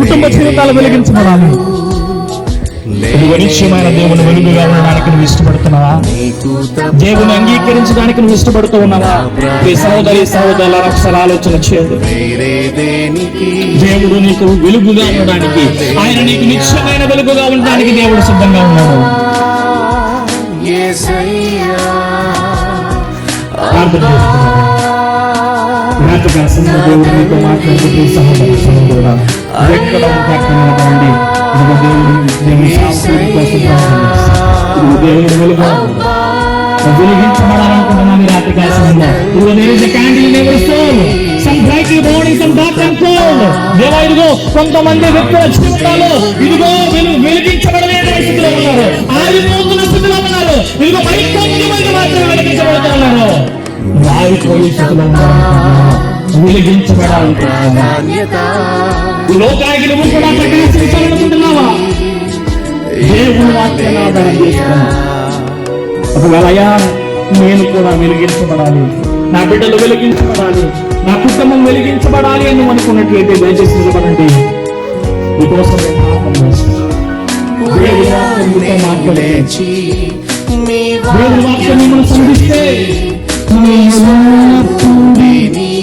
కుటుంబ జీవితాలు వెలిగించబడాలి. ఇదిగో దేవుని వెలుగుగా ఉండడానికి నువ్వు ఇష్టపడుతున్నావా? దేవుని అంగీకరించడానికి నువ్వు ఇష్టపడుతూ ఉన్నావా? ఈ సహోదరి సహోదరుల ఒకసారి ఆలోచన చేయదు దేవుడు నీకు వెలుగుగా ఉండడానికి ఆయన నీకు నిత్యమైన వెలుగుగా ఉండడానికి దేవుడు సిద్ధంగా ఉన్నాడు. ప్రార్థన దేవుడు నీతో మాట్లాడుతూ సహోదరి సహోదరుడు దేవుడు వెలుగు. వెలిగించబడాలనుకుంటున్నాను రాత్రి Some brightly burning, some dark దేవా ఇదిగో కొంతమంది వ్యక్తుల జీవితాలు ఇదిగో వెలు వెలిగించబడలేని స్థితిలో ఉన్నారు. ఆరిపోతున్న స్థితిలో ఉన్నారు. ఇదిగో మరి కొద్ది మంది మాత్రమే వెలిగించబడుతూ ఉన్నారు స్థితిలో ఉన్నారు లోకానికి నువ్వు కూడా ప్రకాశించాలనుకుంటున్నావా దేవుని వాక్యాన్ని ఒకవేళ అయ్యా నేను కూడా వెలిగించబడాలి నా బిడ్డలు వెలిగించబడాలి నా కుటుంబం వెలిగించబడాలి అని అనుకున్నట్లయితే దయచేసి నిలబడండి. మీకోసం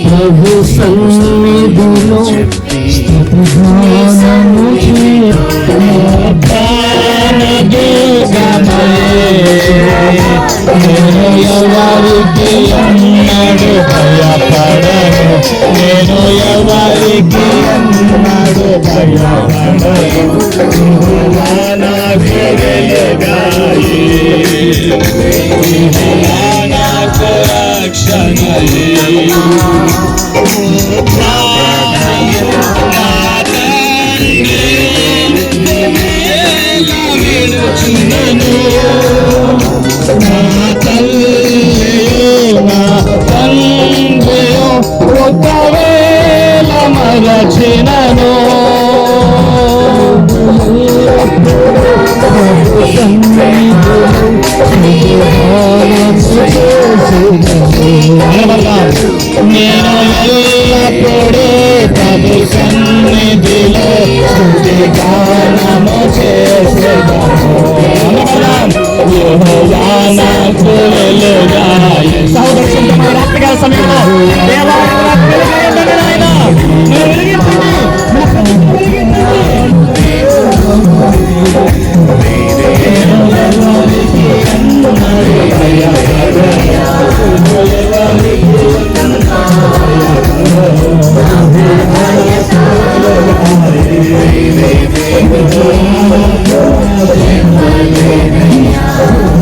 ప్రభు సన్నిధిలో ఎవరికి అన్నాడు భయపడను నేను ఎవరికి అన్నాడు భయపడను నాకు వెలుగాయి నాకు రక్షణయే ఒకవేళ మరచినను నేను ఎల్లప్పుడూ ప్రభు సన్నిధిలో స్తుతి చేసేదను యెహోవా నాకు వెలుగాయి సహోదరు సొంతమైన రాత్రికాల సమయంలో దేవాలయం నాకు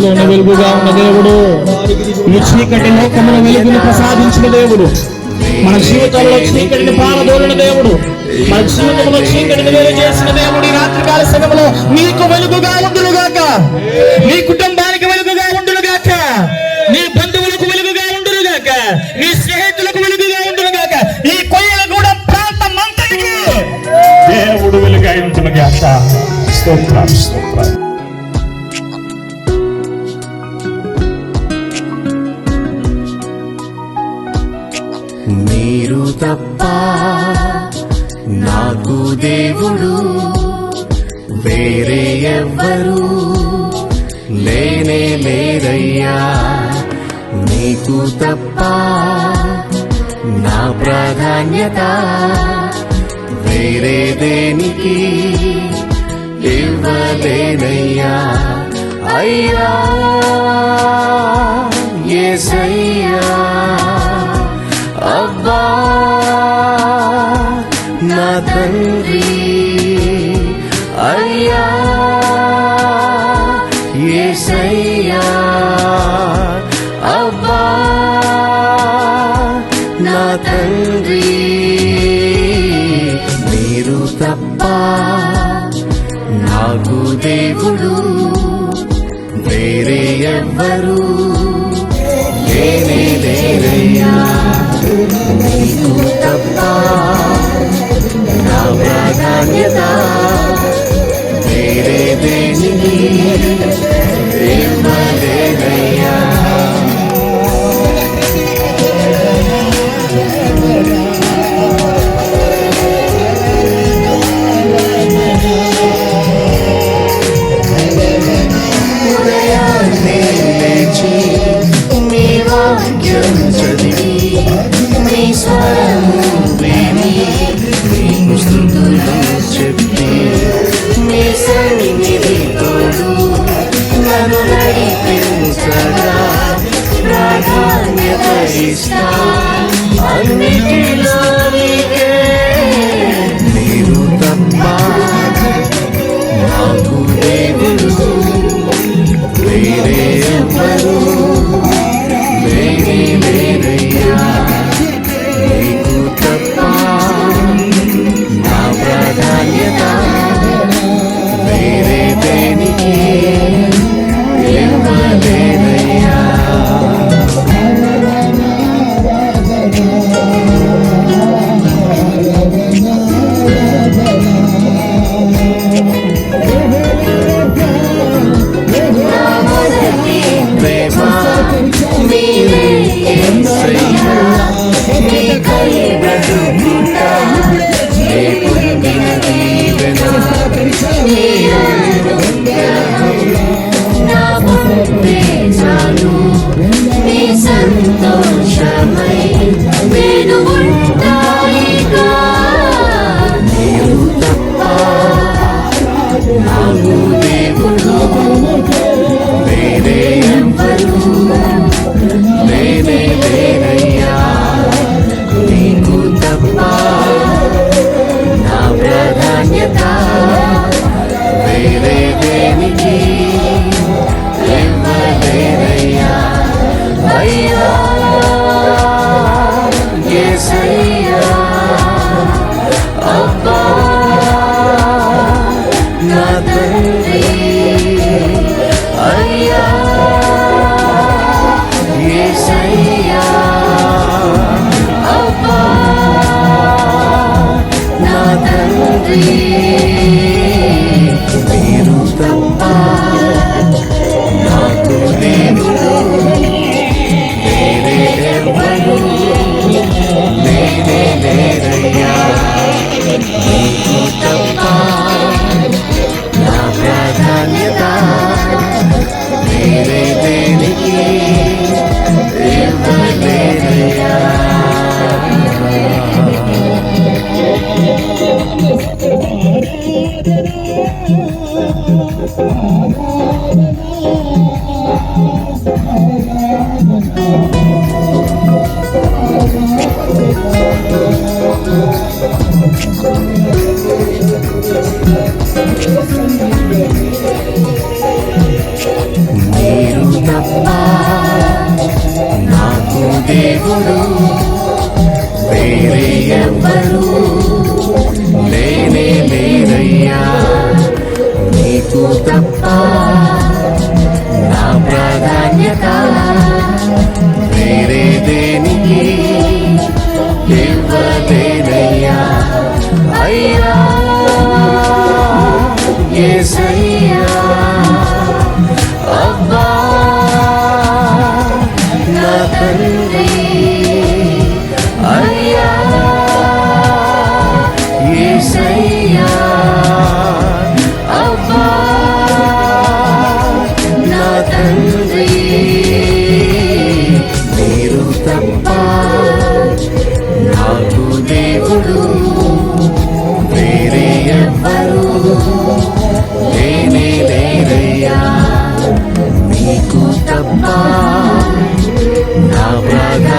వెలుగైనవాడు వెలుగుగా ఉన్న దేవుడు. ఈ చీకటి లోకముల వెలుగును ప్రసాదించిన దేవుడు. మన జీవితంలో చీకటిని పారదోలిన దేవుడు. మన జీవితంలో చీకటిని వేరు చేసిన దేవుడు ఈ రాత్రికాల సమయంలో నీకు వెలుగుగా ఉండునుగాక. నీ కుటుంబానికి వెలుగుగా ఉండునుగాక. నీ బంధువులకు వెలుగుగా ఉండునుగాక. నీ స్నేహితులకు వెలుగుగా ఉండునుగాక. ఈ కొయ్యల కూడా ప్రాంతం అంతటికి. దేవుడు వెలుగై ఉంటునుగాక స్తోత్రం స్తోత్రం. మీరు తప్ప నాకు దేవుడు వేరే ఎవ్వరు లేనే లేరయ్యా. నీకు తప్ప నా ప్రాధాన్యత వేరే దేనికి ఇవ్వలేనయ్యా. అయ్యా తప్ప నాకు దేవుడు వేరే ఎవ్వరు. వేరే లేనయ్యా తప్ప నా ప్రాధాన్యత వేరే దేనికి. ధన్యత ఇష్టా తప్ప దేవుడు వేరే ఎవరు Nikoli Brazil. తల్లి అయ్యా ఏసయ్యా అబ్బా నా తండ్రి మీరు తప్ప నాకు నేను వేరే ఎవరు నేనే 当。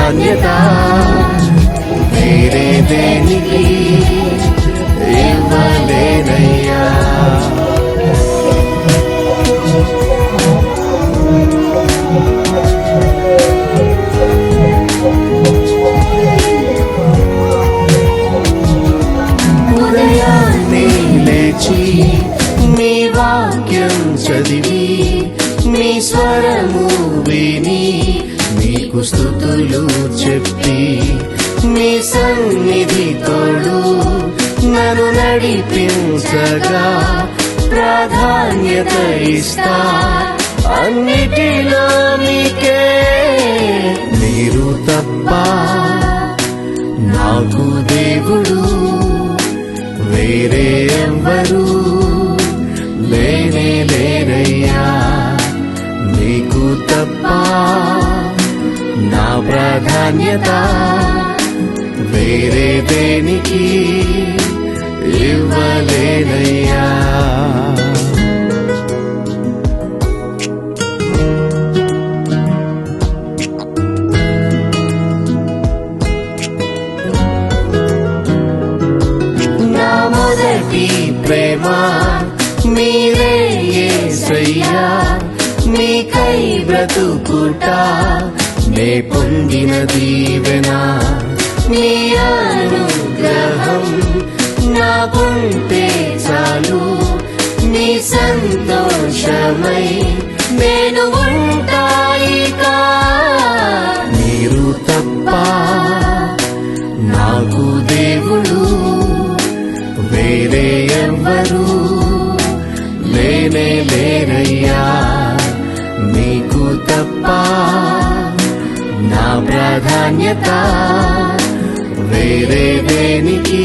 ధన్యత. వేరే దేనికి ఇవ్వలేనయ్యా. ఉదయాన్నే లేచి మీ వాక్యం చదివి మీ స్వరము విని నీకు స్థుతులు చెప్పి మీ సన్నిధి తోడు నన్ను నడిపించగా ప్రాధాన్యత ఇస్తా. అన్నిటిలో నీకే మీరు తప్ప నాకు దేవుడు వేరే ధన్యత వేరే దేనికి ఇవ్వలేనయ్యా. నా మొదటి ప్రేమ మీరే యేసయ్యా మీకై బ్రతుకుట నే పొందిన దీవెన. మీ అనుగ్రహం నాకుంటే చాలు. మీ సంతోషమై నేను ఉంటాయికా మీరు తప్ప నాకు దేవుడు వేరే ఎవ్వరు. లేనే లేరయ్యా నీకు తప్ప నా ప్రాధాన్యత. వేరే దేనికి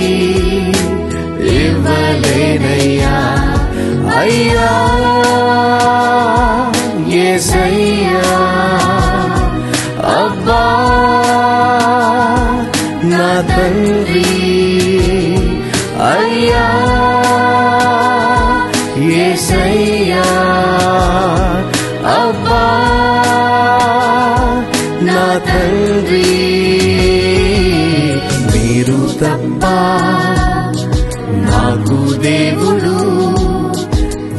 ఇవ్వలేనయ్యా. అయ్యా. తండ్రి మీరు తప్ప నాకు దేవుడు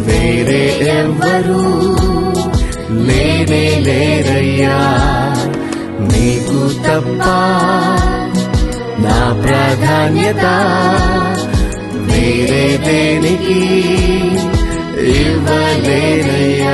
వేరే ఎవ్వరు లేనే లేరయ్యా. నీకు తప్ప నా ప్రాధాన్యత వేరే దేనికి ఇవ్వలేరయ్యా.